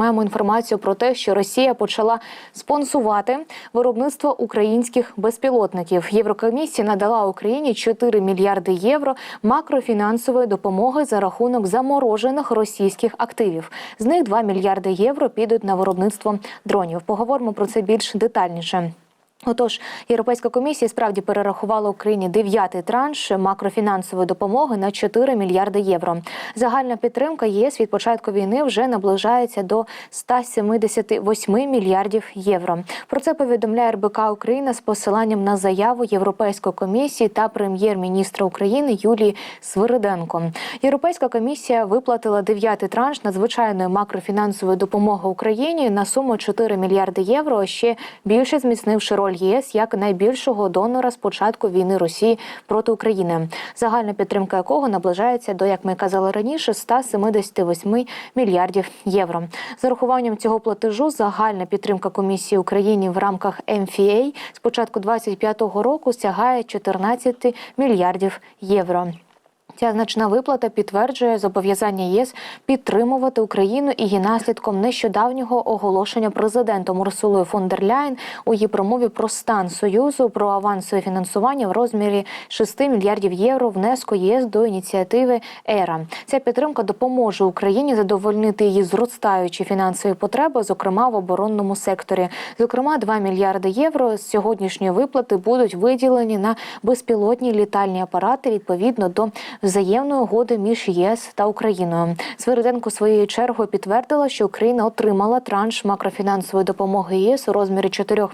Маємо інформацію про те, що Росія почала спонсувати виробництво українських безпілотників. Єврокомісія надала Україні 4 мільярди євро макрофінансової допомоги за рахунок заморожених російських активів. З них 2 мільярди євро підуть на виробництво дронів. Поговоримо про це більш детальніше. Отож, Європейська комісія справді перерахувала Україні дев'ятий транш макрофінансової допомоги на 4 мільярди євро. Загальна підтримка ЄС від початку війни вже наближається до 178 мільярдів євро. Про це повідомляє РБК Україна з посиланням на заяву Європейської комісії та прем'єр-міністра України Юлії Свириденко. Європейська комісія виплатила дев'ятий транш надзвичайної макрофінансової допомоги Україні на суму 4 мільярди євро. Ще більше зміцнивши роль ЄС як найбільшого донора з початку війни Росії проти України, загальна підтримка якого наближається до, як ми казали раніше, 178 мільярдів євро. З урахуванням цього платежу загальна підтримка комісії Україні в рамках МФА з початку 2025 року сягає 14 мільярдів євро. Ця значна виплата підтверджує зобов'язання єС підтримувати Україну і є наслідком нещодавнього оголошення президентом Урсулою фон дер Ляйн у її промові про стан союзу про авансове фінансування в розмірі 6 мільярдів євро внеску ЄС до ініціативи ЕРА. Ця підтримка допоможе Україні задовольнити її зростаючі фінансові потреби, зокрема в оборонному секторі. Зокрема, 2 мільярди євро з сьогоднішньої виплати будуть виділені на безпілотні літальні апарати відповідно до взаємної угоди між ЄС та Україною. Свириденко своєю чергою підтвердила, що Україна отримала транш макрофінансової допомоги ЄС у розмірі 4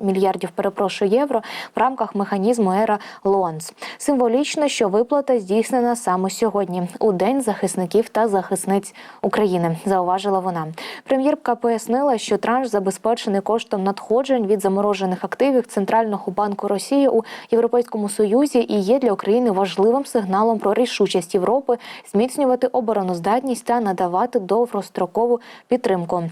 мільярдів перепрошую євро в рамках механізму ЕРА Лоанс. Символічно, що виплата здійснена саме сьогодні, у день захисників та захисниць України. Зауважила вона. Прем'єрка пояснила, що транш забезпечений коштом надходжень від заморожених активів Центрального банку Росії у Європейському Союзі і є для України важливим сигналом про рішучість Європи зміцнювати обороноздатність та надавати довгострокову підтримку.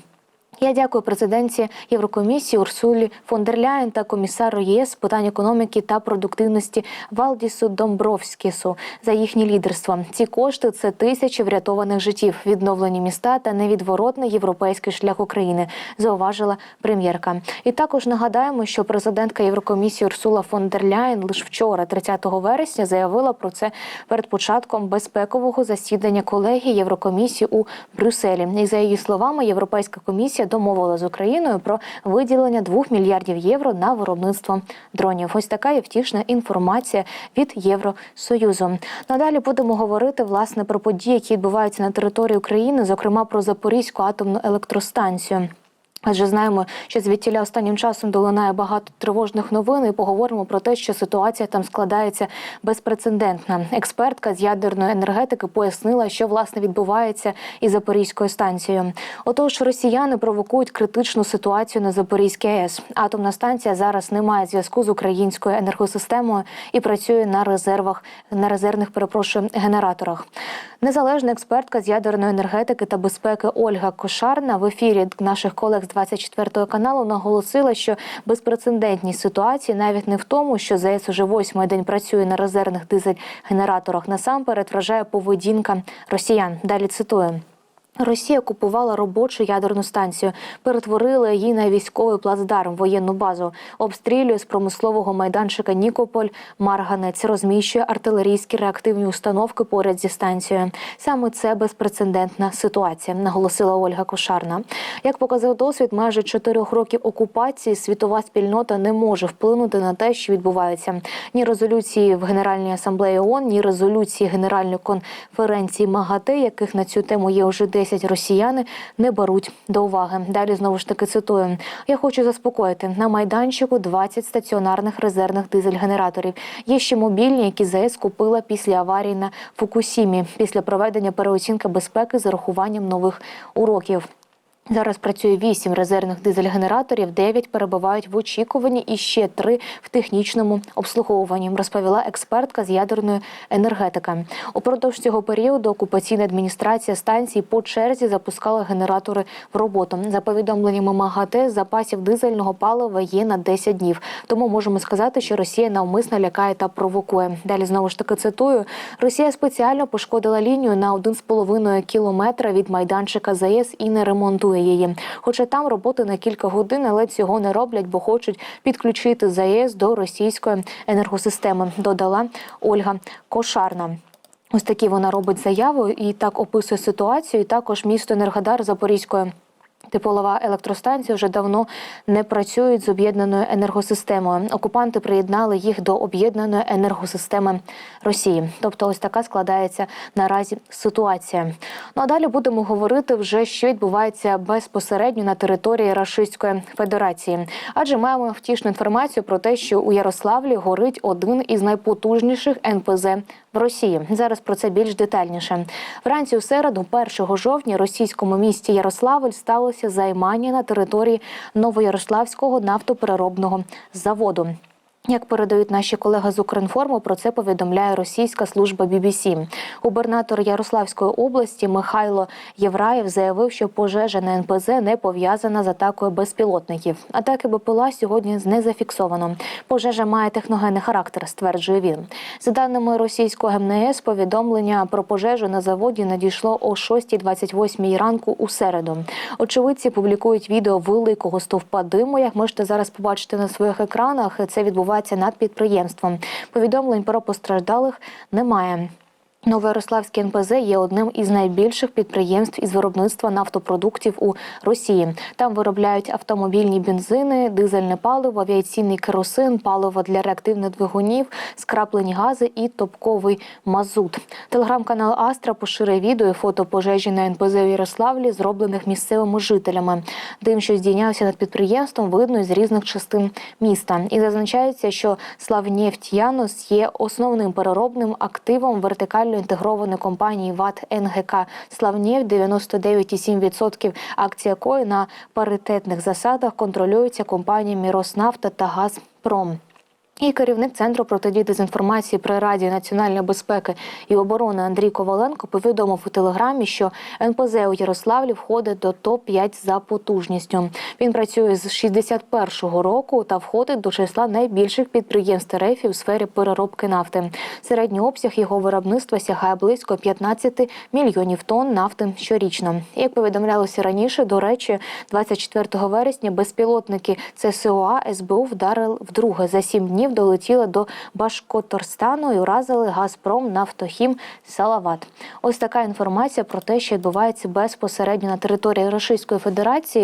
Я дякую президенті Єврокомісії Урсулі фон дер Ляєн та комісару ЄС з питань економіки та продуктивності Валдісу Домбровськісу за їхнє лідерство. Ці кошти це тисячі врятованих життів, відновлені міста та невідворотний європейський шлях України. Зауважила прем'єрка. І також нагадаємо, що президентка Єврокомісії Урсула фон дер Ляєн лише вчора, 30 вересня, заявила про це перед початком безпекового засідання колегії Єврокомісії у Брюсселі. І за її словами, Європейська комісія домовила з Україною про виділення 2 мільярдів євро на виробництво дронів. Ось така є втішна інформація від Євросоюзу. Надалі будемо говорити власне про події, які відбуваються на території України, зокрема про Запорізьку атомну електростанцію. Адже знаємо, що звідтіля останнім часом долинає багато тривожних новин. і Поговоримо про те, що ситуація там складається безпрецедентна. Експертка з ядерної енергетики пояснила, що власне відбувається із Запорізькою станцією. Отож, росіяни провокують критичну ситуацію на Запорізькій АЕС. Атомна станція зараз не має зв'язку з українською енергосистемою і працює на резервах на резервних перепрошую генераторах. Незалежна експертка з ядерної енергетики та безпеки Ольга Кошарна в ефірі наших колег з 24 каналу наголосила, що безпрецедентність ситуації навіть не в тому, що ЗС уже восьмий день працює на резервних дизель-генераторах. Насамперед вражає поведінка росіян. Далі цитую. Росія купувала робочу ядерну станцію, перетворила її на військовий плацдарм, воєнну базу, обстрілює з промислового майданчика Нікополь, Марганець, розміщує артилерійські реактивні установки поряд зі станцією. Саме це безпрецедентна ситуація, наголосила Ольга Кошарна. Як показав досвід, майже чотирьох років окупації світова спільнота не може вплинути на те, що відбувається. Ні резолюції в Генеральній асамблеї ООН, ні резолюції Генеральної конференції МАГАТЕ, яких на цю тему є вже 10 10 росіяни не беруть до уваги. Далі знову ж таки цитую: я хочу заспокоїти на майданчику 20 стаціонарних резервних дизель-генераторів. Є ще мобільні, які ЗС купила після аварії на Фукусімі після проведення переоцінки безпеки з урахуванням нових уроків. Зараз працює 8 резервних дизель-генераторів, 9 перебувають в очікуванні і ще 3 в технічному обслуговуванні, розповіла експертка з ядерної енергетики. Упродовж цього періоду окупаційна адміністрація станції по черзі запускала генератори в роботу. За повідомленнями МАГАТЕ, запасів дизельного палива є на 10 днів. Тому можемо сказати, що Росія навмисно лякає та провокує. Далі знову ж таки цитую: Росія спеціально пошкодила лінію на 1,5 кілометра від майданчика ЗАЕС і не ремонтує будує її. Хоча там роботи на кілька годин, але цього не роблять, бо хочуть підключити ЗАЕС до російської енергосистеми. Додала Ольга Кошарна. Ось такі вона робить заяву і так описує ситуацію. І також місто Енергодар Запорізької. Теплова електростанція вже давно не працюють з об'єднаною енергосистемою. Окупанти приєднали їх до об'єднаної енергосистеми Росії. Тобто, ось така складається наразі ситуація. Ну а далі будемо говорити вже, що відбувається безпосередньо на території Рашистської Федерації. Адже маємо втішну інформацію про те, що у Ярославлі горить один із найпотужніших НПЗ в Росії. Зараз про це більш детальніше. Вранці у середу, 1 жовтня, російському місті Ярославль сталося займання на території Новоярославського нафтопереробного заводу. Як передають наші колеги з Укрінформу, про це повідомляє російська служба BBC. Губернатор Ярославської області Михайло Євраєв заявив, що пожежа на НПЗ не пов'язана з атакою безпілотників. Атаки БПЛА сьогодні не зафіксовано. Пожежа має техногенний характер, стверджує він. За даними російського МНС, повідомлення про пожежу на заводі надійшло о 6.28 ранку у середу. Очевидці публікують відео великого стовпа диму. Як можете зараз побачити на своїх екранах, це відбувається над підприємством. Повідомлень про постраждалих немає. Новоярославський НПЗ є одним із найбільших підприємств із виробництва нафтопродуктів у Росії. Там виробляють автомобільні бензини, дизельне паливо, авіаційний керосин, паливо для реактивних двигунів, скраплені гази і топковий мазут. Телеграм-канал Астра поширює відео і фото пожежі на НПЗ у Ярославлі, зроблених місцевими жителями. Дим, що здійнявся над підприємством, видно із різних частин міста. І зазначається, що Славнефть Янос є основним переробним активом вертикально інтегрованої компанії ВАТ НГК Славнєв 99,7% акцій якої на паритетних засадах контролюється компаніями Роснафта та Газпром. І керівник центру протидії дезінформації при Раді національної безпеки і оборони Андрій Коваленко повідомив у телеграмі, що НПЗ у Ярославлі входить до топ 5 за потужністю. Він працює з 61-го року та входить до числа найбільших підприємств РФ у сфері переробки нафти. Середній обсяг його виробництва сягає близько 15 мільйонів тонн нафти щорічно. Як повідомлялося раніше, до речі, 24 вересня безпілотники ЦСОА СБУ вдарили вдруге за сім днів долетіли до Башкоторстану і уразили Газпром Нафтохім Салават. Ось така інформація про те, що відбувається безпосередньо на території Російської Федерації.